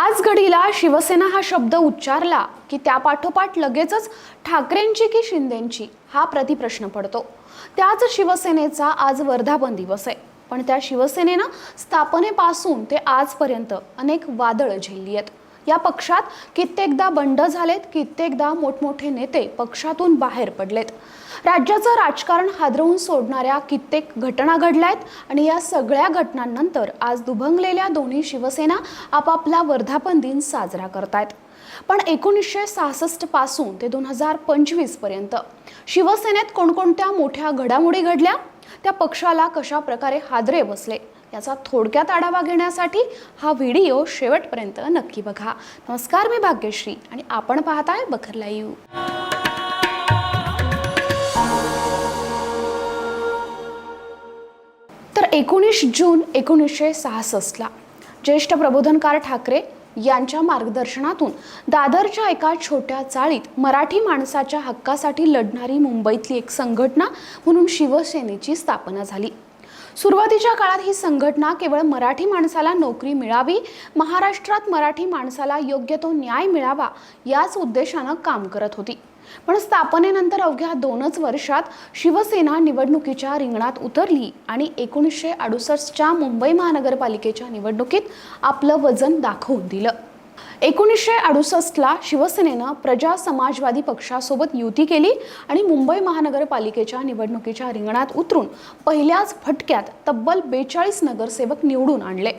आज घडीला शिवसेना हा शब्द उच्चारला की त्यापाठोपाठ लगेचच ठाकरेंची की शिंदेंची हा प्रतिप्रश्न पडतो. त्याच शिवसेनेचा आज वर्धापन दिवस आहे. पण त्या शिवसेनेनं स्थापनेपासून ते आजपर्यंत अनेक वादळं झेलली आहेत. या पक्षात कित्येकदा बंड झालेत कित्येकदा मोठमोठे नेते पक्षातून बाहेर पडलेत. राज्याचं राजकारण हादरवून सोडणाऱ्या कित्येक घटना घडल्यात आणि या सगळ्या घटनांनंतर आज दुभंगलेल्या दोन्ही शिवसेना आपापला वर्धापन दिन साजरा करतायत. पण एकोणीसशे सहासष्टपासून ते दोन हजार पंचवीसपर्यंत शिवसेनेत कोणकोणत्या मोठ्या घडामोडी घडल्या? त्या पक्षाला कशा प्रकारे हादरे बसले? याचा थोडक्यात आढावा घेण्यासाठी हा व्हिडिओ शेवटपर्यंत नक्की बघा. नमस्कार मी भाग्यश्री आणि आपण पाहताय बखरला येऊ तर एकोणीस जून एकोणीसशे सहासष्टला ज्येष्ठ प्रबोधनकार ठाकरे यांच्या मार्गदर्शनातून दादरच्या एका छोट्या चाळीत मराठी माणसाच्या हक्कासाठी लढणारी मुंबईतली एक संघटना म्हणून शिवसेनेची स्थापना झाली. सुरुवातीच्या काळात ही संघटना केवळ मराठी माणसाला नोकरी मिळावी महाराष्ट्रात मराठी माणसाला योग्य तो न्याय मिळावा याच उद्देशानं काम करत होती. पण स्थापनेनंतर अवघ्या दोनच वर्षात शिवसेना निवडणुकीच्या रिंगणात उतरली आणि एकोणीसशे अडुसष्टच्या मुंबई महानगरपालिकेच्या निवडणुकीत आपलं वजन दाखवून दिलं. एकोणीसशे अडुसष्टला शिवसेनेनं प्रजा समाजवादी पक्षासोबत युती केली आणि मुंबई महानगरपालिकेच्या निवडणुकीच्या रिंगणात उतरून पहिल्याच फटक्यात तब्बल बेचाळीस नगरसेवक निवडून आणले.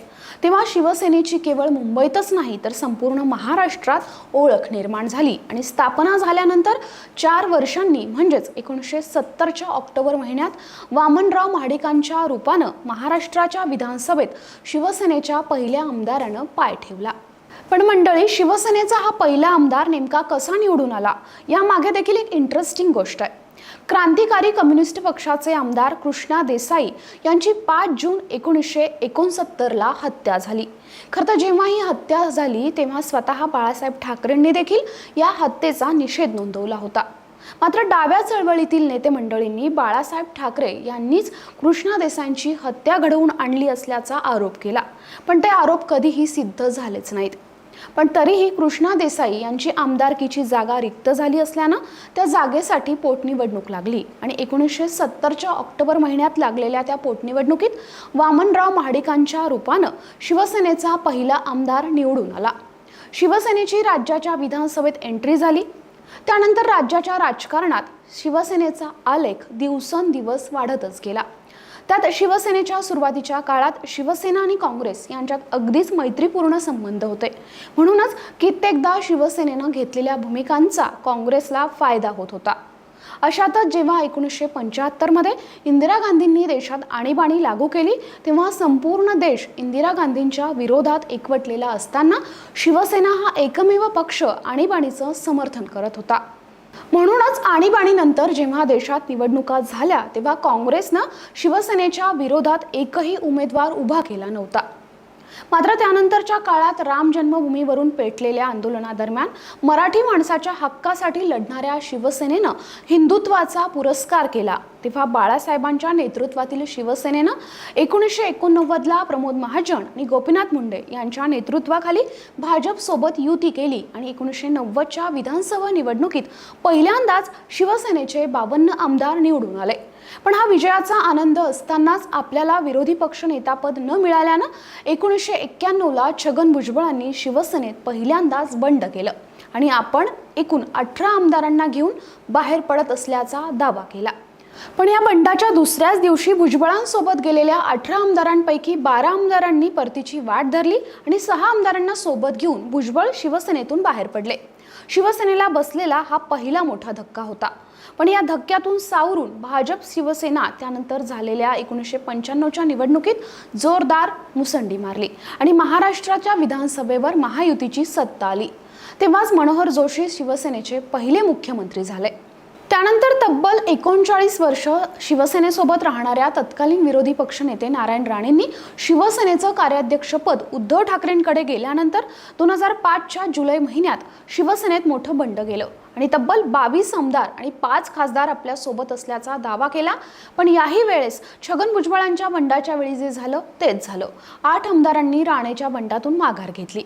तेव्हा शिवसेनेची केवळ मुंबईतच नाही तर संपूर्ण महाराष्ट्रात ओळख निर्माण झाली आणि स्थापना झाल्यानंतर चार वर्षांनी म्हणजेच एकोणीसशे सत्तरच्या ऑक्टोबर महिन्यात वामनराव महाडिकांच्या रूपानं महाराष्ट्राच्या विधानसभेत शिवसेनेच्या पहिल्या आमदारानं पाय ठेवला. पण मंडळी शिवसेनेचा हा पहिला आमदार नेमका कसा निवडून आला? यामागे देखील एक इंटरेस्टिंग गोष्ट आहे. क्रांतिकारी कम्युनिस्ट पक्षाचे आमदार कृष्णा देसाई यांची पाच जून एकोणीसशे एकोणसत्तरला हत्या झाली. खरं तर जेव्हा ही हत्या झाली तेव्हा स्वतः बाळासाहेब ठाकरेंनी देखील या हत्येचा निषेध नोंदवला होता. मात्र डाव्या चळवळीतील नेते मंडळींनी बाळासाहेब ठाकरे यांनीच कृष्णा देसाईंची हत्या घडवून आणली असल्याचा आरोप केला. पण ते आरोप कधीही सिद्ध झालेच नाहीत. पण तरीही कृष्णा देसाई यांची आमदारकीची जागा रिक्त झाली असल्यानं त्या जागेसाठी पोटनिवडणूक लागली. आणि एकोणीसशे सत्तरच्या ऑक्टोबर महिन्यात लागलेल्या त्या पोटनिवडणुकीत वामनराव महाडिकांच्या रूपानं शिवसेनेचा पहिला आमदार निवडून आला. शिवसेनेची राज्याच्या विधानसभेत एंट्री झाली. त्यानंतर राज्याच्या राजकारणात शिवसेनेचा आलेख दिवसेंदिवस वाढतच गेला. त्यात शिवसेनेच्या सुरुवातीच्या काळात शिवसेना आणि काँग्रेस यांच्यात अगदीच मैत्रीपूर्ण संबंध होते. म्हणूनच कित्येकदा शिवसेनेनं घेतलेल्या भूमिकांचा काँग्रेसला फायदा होत होता. अशातच जेव्हा एकोणीसशे पंच्याहत्तरमध्ये इंदिरा गांधींनी देशात आणीबाणी लागू केली तेव्हा संपूर्ण देश इंदिरा गांधींच्या विरोधात एकवटलेला असताना शिवसेना हा एकमेव पक्ष आणीबाणीचं समर्थन करत होता. म्हणूनच आणीबाणीनंतर जेव्हा देशात निवडणुका झाल्या तेव्हा काँग्रेसनं शिवसेनेच्या विरोधात एकही उमेदवार उभा केला नव्हता. मात्र त्यानंतरच्या काळात राम जन्मभूमीवरून पेटलेल्या आंदोलनादरम्यान मराठी माणसाच्या हक्कासाठी लढणाऱ्या शिवसेनेनं हिंदुत्वाचा पुरस्कार केला. तेव्हा बाळासाहेबांच्या नेतृत्वातील शिवसेनेनं एकोणीसशे एकोणनव्वदला प्रमोद महाजन आणि गोपीनाथ मुंडे यांच्या नेतृत्वाखाली भाजपसोबत युती केली आणि एकोणीसशे नव्वदच्या विधानसभा निवडणुकीत पहिल्यांदाच शिवसेनेचे बावन्न आमदार निवडून आले. पण हा विजयाचा आनंद असतानाच आपल्याला विरोधी पक्ष नेतापद न मिळाल्यानं एकोणीसशे एक्क्याण्णवला छगन भुजबळांनी शिवसेनेत पहिल्यांदाच बंड केलं. आणि आपण एकूण अठरा आमदारांना घेऊन बाहेर पडत असल्याचा दावा केला. पण या बंडाच्या दुसऱ्याच दिवशी भुजबळांसोबत गेलेल्या अठरा आमदारांपैकी बारा आमदारांनी परतीची वाट धरली आणि सहा आमदारांना सोबत घेऊन भुजबळ शिवसेनेतून बाहेर पडले. शिवसेनेला बसलेला हा पहिला मोठा धक्का होता. पण या धक्क्यातून सावरून भाजप शिवसेना त्यानंतर झालेल्या एकोणीसशे पंच्याण्णवच्या निवडणुकीत जोरदार मुसंडी मारली आणि महाराष्ट्राच्या विधानसभेवर महायुतीची सत्ता आली. तेव्हाच मनोहर जोशी शिवसेनेचे पहिले मुख्यमंत्री झाले. त्यानंतर तब्बल एकोणचाळीस वर्ष शिवसेनेसोबत राहणाऱ्या तत्कालीन विरोधी पक्षनेते नारायण राणेंनी शिवसेनेचं कार्याध्यक्षपद उद्धव ठाकरेंकडे गेल्यानंतर दोन हजार पाचच्या जुलै महिन्यात शिवसेनेत मोठं बंड गेलं. आणि तब्बल बावीस आमदार आणि पाच खासदार आपल्यासोबत असल्याचा दावा केला. पण याही वेळेस छगन भुजबळांच्या बंडाच्या वेळी जे झालं तेच झालं. आठ आमदारांनी राणेच्या बंडातून माघार घेतली.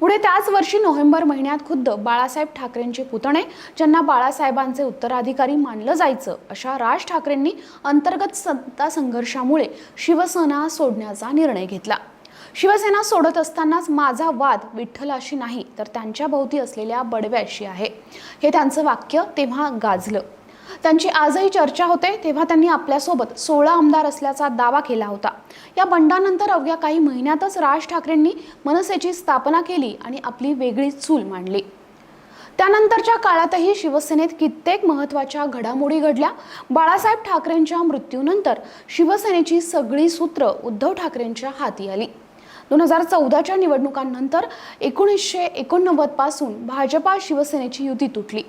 पुढे त्याच वर्षी नोव्हेंबर महिन्यात खुद्द बाळासाहेब ठाकरेंचे पुतणे ज्यांना बाळासाहेबांचे उत्तराधिकारी मानलं जायचं अशा राज ठाकरेंनी अंतर्गत सत्ता संघर्षामुळे शिवसेना सोडण्याचा निर्णय घेतला. शिवसेना सोडत असतानाच माझा वाद विठ्ठलाशी नाही तर त्यांच्या भोवती असलेल्या बडव्याशी आहे. हे त्यांचं वाक्य तेव्हा गाजलं. त्यांची आजही चर्चा होते तेव्हा त्यांनी आपल्यासोबत सोळा आमदार असल्याचा दावा केला होता. या बंडानंतर अवघ्या काही महिन्यातच राज ठाकरेंनी मनसेची स्थापना केली आणि आपली वेगळी चूल मांडली. त्यानंतरच्या काळातही शिवसेनेत कित्येक महत्त्वाच्या घडामोडी घडल्या. बाळासाहेब ठाकरेंच्या मृत्यूनंतर शिवसेनेची सगळी सूत्र उद्धव ठाकरेंच्या हाती आली. दोन हजार चौदाच्या निवडणुकांनंतर एकोणीसशे एकोणनव्वदपासून भाजपा शिवसेनेची युती तुटली.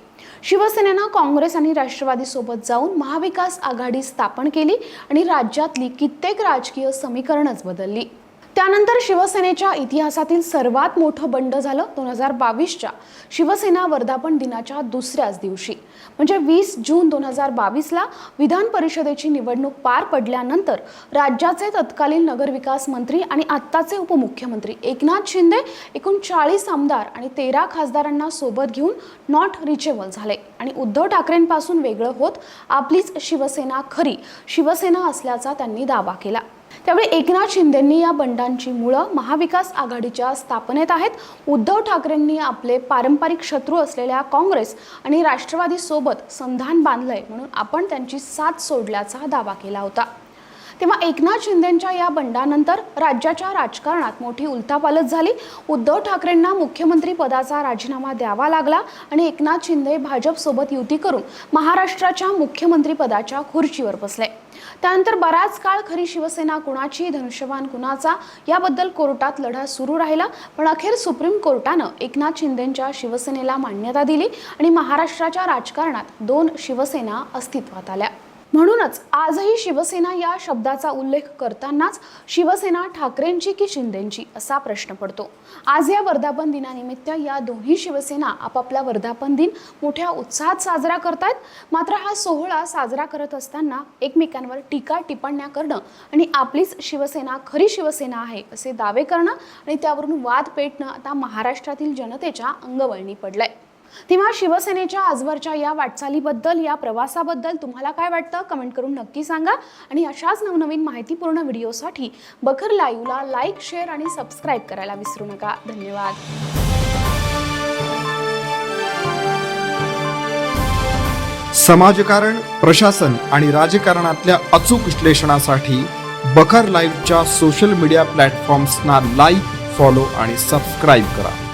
शिवसेनेनं काँग्रेस आणि राष्ट्रवादीसोबत जाऊन महाविकास आघाडी स्थापन केली आणि राज्यातली कित्येक राजकीय समीकरणच बदलली. त्यानंतर शिवसेनेच्या इतिहासातील सर्वात मोठं बंड झालं दोन हजार बावीसच्या. शिवसेना वर्धापन दिनाच्या दुसऱ्याच दिवशी. म्हणजे वीस जून दोन हजार बावीसला विधान परिषदेची निवडणूक पार पडल्यानंतर राज्याचे तत्कालीन नगरविकास मंत्री आणि आत्ताचे उपमुख्यमंत्री एकनाथ शिंदे एकूण चाळीस आमदार आणि तेरा खासदारांना सोबत घेऊन नॉट रिचेबल झाले. आणि उद्धव ठाकरेंपासून वेगळं होत आपलीच शिवसेना खरी शिवसेना असल्याचा त्यांनी दावा केला. त्यावेळी एकनाथ शिंदेंनी या बंडांची मुळं महाविकास आघाडीच्या स्थापनेत आहेत. उद्धव ठाकरेंनी आपले पारंपरिक शत्रू असलेल्या काँग्रेस आणि राष्ट्रवादी सोबत संधान बांधलंय म्हणून आपण त्यांची साथ सोडल्याचा दावा केला होता. तेव्हा एकनाथ शिंदेंच्या या बंडानंतर राज्याच्या राजकारणात मोठी उलथापालथ झाली. उद्धव ठाकरेंना मुख्यमंत्री पदाचा राजीनामा द्यावा लागला आणि एकनाथ शिंदे भाजपसोबत युती करून महाराष्ट्राच्या मुख्यमंत्री पदाच्या खुर्चीवर बसले. त्यानंतर बराच काळ खरी शिवसेना कुणाची धनुष्यवान कुणाचा याबद्दल कोर्टात लढा सुरू राहिला. पण अखेर सुप्रीम कोर्टानं एकनाथ शिंदेंच्या शिवसेनेला मान्यता दिली आणि महाराष्ट्राच्या राजकारणात दोन शिवसेना अस्तित्वात आल्या. म्हणूनच आजही शिवसेना या शब्दाचा उल्लेख करतानाच शिवसेना ठाकरेंची की शिंदेंची असा प्रश्न पडतो. आज या वर्धापन दिनानिमित्त या दोन्ही शिवसेना आपापला वर्धापन दिन मोठ्या उत्साहात साजरा करतात मात्र हा सोहळा साजरा करत असताना एकमेकांवर टीका टिप्पण्या करणं आणि आपलीच शिवसेना खरी शिवसेना आहे असे दावे करणं आणि त्यावरून वाद पेटणं आता महाराष्ट्रातील जनतेच्या अंगवळणी पडलंय. तेव्हा शिवसेनेच्या आजवरच्या या वाटचालीबद्दल या प्रवासाबद्दल तुम्हाला काय वाटतं? कमेंट करून नक्की सांगा. आणि अशाच नवनवीन माहितीपूर्ण व्हिडिओसाठी बखर लाईव्हला लाईक शेअर आणि सबस्क्राईब करायला विसरू नका. धन्यवाद. समाजकारण प्रशासन आणि राजकारणातल्या अचूक विश्लेषणासाठी बखर लाईव्हच्या सोशल मीडिया प्लॅटफॉर्म्सना लाईक फॉलो आणि सबस्क्राईब करा.